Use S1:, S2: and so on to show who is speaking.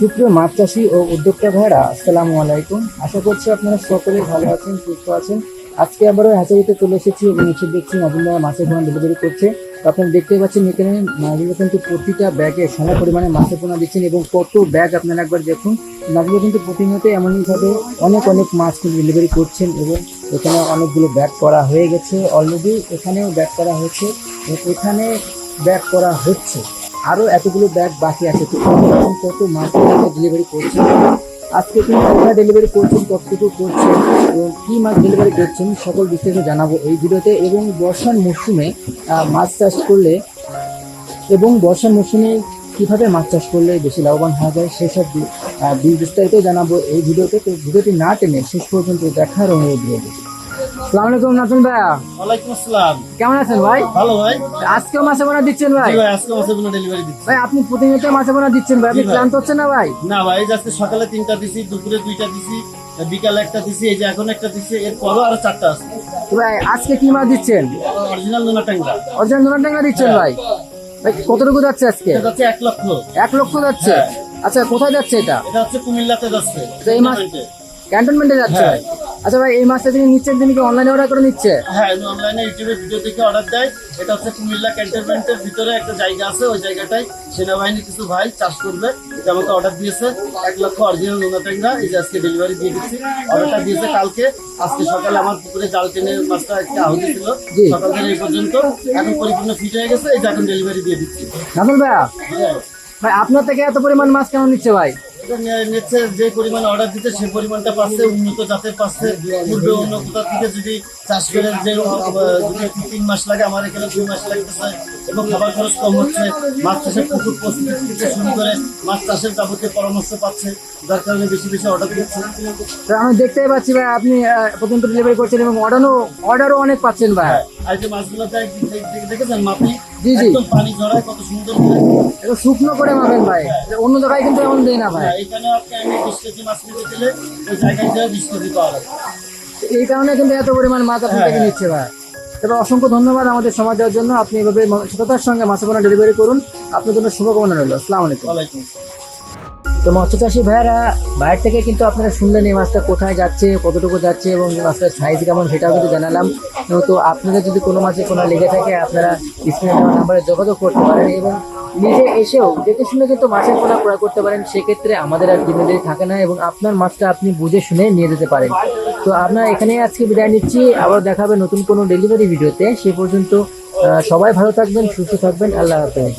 S1: সুপ্রিয় মাছ চাষি ও উদ্যোক্তা ভাইরা আসসালামু আলাইকুম। আশা করছি আপনারা সকলে ভালো আছেন, সুস্থ আছেন। আজকে আবারও হ্যাচারিতে চলে এসেছি এবং নিচে দেখছি নবীন ভাইয়া মাছের পোনা ডেলিভারি করছে। তো আপনারা দেখতে পাচ্ছেন এখানে নাজিরা কিন্তু প্রতিটা ব্যাগে সম পরিমাণে মাছের পোনা দিচ্ছেন এবং কত ব্যাগ আপনারা একবার দেখুন। নাজিরা কিন্তু প্রতিনিয়ত এমনইভাবে অনেক অনেক মাছ কিন্তু ডেলিভারি করছেন এবং এখানে অনেকগুলো ব্যাগ করা হয়ে গেছে। অলরেডি এখানেও ব্যাগ করা হয়েছে এখানে ব্যাগ করা হচ্ছে। আরও এতগুলো ব্যাগ বাকি আছে। তো এরকম কত মাছ ডেলিভারি করছেন? আজকে তিনি কোথায় ডেলিভারি করছেন, কতটুকু করছেন, এবং কী মাছ ডেলিভারি করছেন, সকল বিস্তারিত জানাব এই ভিডিওতে। এবং বর্ষার মরশুমে মাছ চাষ করলে, এবং বর্ষার মরশুমে কীভাবে মাছ চাষ করলে বেশি লাভবান হওয়া যায়, সেসব বিস্তারিত জানাব এই ভিডিওতে। তো ভিডিওটি না টেনে শেষ পর্যন্ত দেখার অনুরোধ রইল। সালাম আলাইকুম নাচন ভাইয়া।
S2: ওয়ালাইকুম আসসালাম।
S1: কেমন আছেন ভাই?
S2: ভালো ভাই।
S1: আজকেও মাছে বোনা দিচ্ছেন ভাই?
S2: ভাই আজকে মাছের কোনো ডেলিভারি দিচ্ছি।
S1: ভাই আপনি প্রতিনিয়ত মাছে বোনা দিচ্ছেন ভাই আপনি
S2: জি
S1: ক্লান্ত হচ্ছেন না ভাই?
S2: না ভাই আজকে সকালে তিনটা দিছি দুপুরে দুইটা দিছি বিকালে একটা দিছি এই যে এখন একটা দিছি এরপরও আরও চারটা আছে।
S1: ভাই আজকে কি মাছ দিচ্ছেন?
S2: অরিজিনাল নোনা ট্যাংরা।
S1: অরিজিনাল নোনা ট্যাংরা দিচ্ছেন। ভাই? ভাই কতটুকু যাচ্ছে আজকে?
S2: যাচ্ছে এক লক্ষ।
S1: এক লক্ষ যাচ্ছে?
S2: হ্যাঁ।
S1: আচ্ছা কোথায় যাচ্ছে এটা?
S2: এটা হচ্ছে কুমিল্লাতে যাচ্ছে।
S1: এই মাছ- ক্যান্টনমেন্টে যাচ্ছে
S2: হ্যাঁ।
S1: আচ্ছা ভাই এই মাছটা তিনি নিচ্ছেন তিনি কি অনলাইনে অর্ডার করে নিচ্ছে?
S2: হ্যাঁ অনলাইনে ইউটিউবে ভিডিও দেখে অর্ডার দেয়। এটা হচ্ছে কুমিল্লা ক্যান্টনমেন্টের ভিতরে একটা জায়গা আছে ওই জায়গাটায় সেনাবাহিনী কিছু ভাই চাষ করবে। এটা আমাকে অর্ডার দিয়েছে। এক লক্ষ অরিজিনাল নোনা ট্যাংরা এই যে আজকে ডেলিভারি দিয়ে দিচ্ছি। অর্ডারটা দিয়েছে কালকে। আজকে সকালে আমার পুকুরে জাল টেনে মাছটা একটা আহুতি ছিল। সকাল থেকে এই পর্যন্ত এখন পরিপূর্ণ ফিট হয়ে গেছে। এই যে এখন ডেলিভারি দিয়ে দিচ্ছি। হ্যাঁ।
S1: ভাই আপনার থেকে এত পরিমাণ মাছ কেমন নিচ্ছে ভাই?
S2: নিচ্ছে, যে পরিমাণ অর্ডার দিতে সে পরিমাণটা পাচ্ছে, উন্নত জাতের পাচ্ছে। পূর্বে অন্য কোথাও থেকে যদি চাষ করে যে তিন মাস লাগে, আমার এখানে দুই মাস লাগতেছে। এবং খাবার খরচ কম হচ্ছে। মাছ চাষের পুকুর প্রস্তুতি থেকে শুরু করে মাছ চাষের যাবতীয় পরামর্শ পাচ্ছে। যার কারণে বেশি বেশি অর্ডার দিচ্ছে।
S1: তো আমি দেখতেই পাচ্ছি ভাই আপনি পর্যন্ত ডেলিভারি করছেন এবং অর্ডারও অর্ডারও অনেক পাচ্ছেন ভাই।
S2: আর যে মাছগুলো দেখ- দেখ- দেখ- দেখেছেন মাপি?
S1: জি, জি।
S2: পানি ঝরায় কত সুন্দর
S1: এটা শুকনো করে মাবেন ভাই। অন্য জায়গায় কিন্তু এমন দেয় না ভাই।
S2: হ্যাঁ, এখানে আপনি আমি বিশ কেজি মাছ নিতে গেলে ওই জায়গায় বিশ কেজি পাওয়া
S1: এই কারণে কিন্তু এত পরিমাণ মাছ আপনার থেকে নিচ্ছে ভাই। তবে অসংখ্য ধন্যবাদ আমাদের সময় দেওয়ার জন্য। আপনি এভাবে সততার সঙ্গে মাছ পোনা ডেলিভারি করুন। আপনার জন্য শুভকামনা রইল। আসসালামু আলাইকুম। তো মৎস্য চাষি ভাইয়েরা বাইরে থেকে কিন্তু আপনারা শুনলেন এই মাছটা কোথায় যাচ্ছে কতটুকু যাচ্ছে এবং মাছটার সাইজ কেমন সেটাও কিন্তু জানালাম। তো আপনাদের যদি কোনো মাছে কোনো লেগে থাকে আপনারা স্ক্রিনে নাম্বারে যোগাযোগ করতে পারেন এবং নিজে এসেও দেখে শুনে কিন্তু মাছের পোনা ক্রয় করতে পারেন, সেক্ষেত্রে আমাদের আর জিম্মেদারি থাকে না এবং আপনার মাছটা আপনি বুঝে শুনে নিয়ে যেতে পারেন। তো আপনার এখানে আজকে বিদায় নিচ্ছি, আবার দেখাবে নতুন কোনো ডেলিভারি ভিডিওতে। সে পর্যন্ত সবাই ভালো থাকবেন, সুস্থ থাকবেন, আল্লাহ হাফেজ।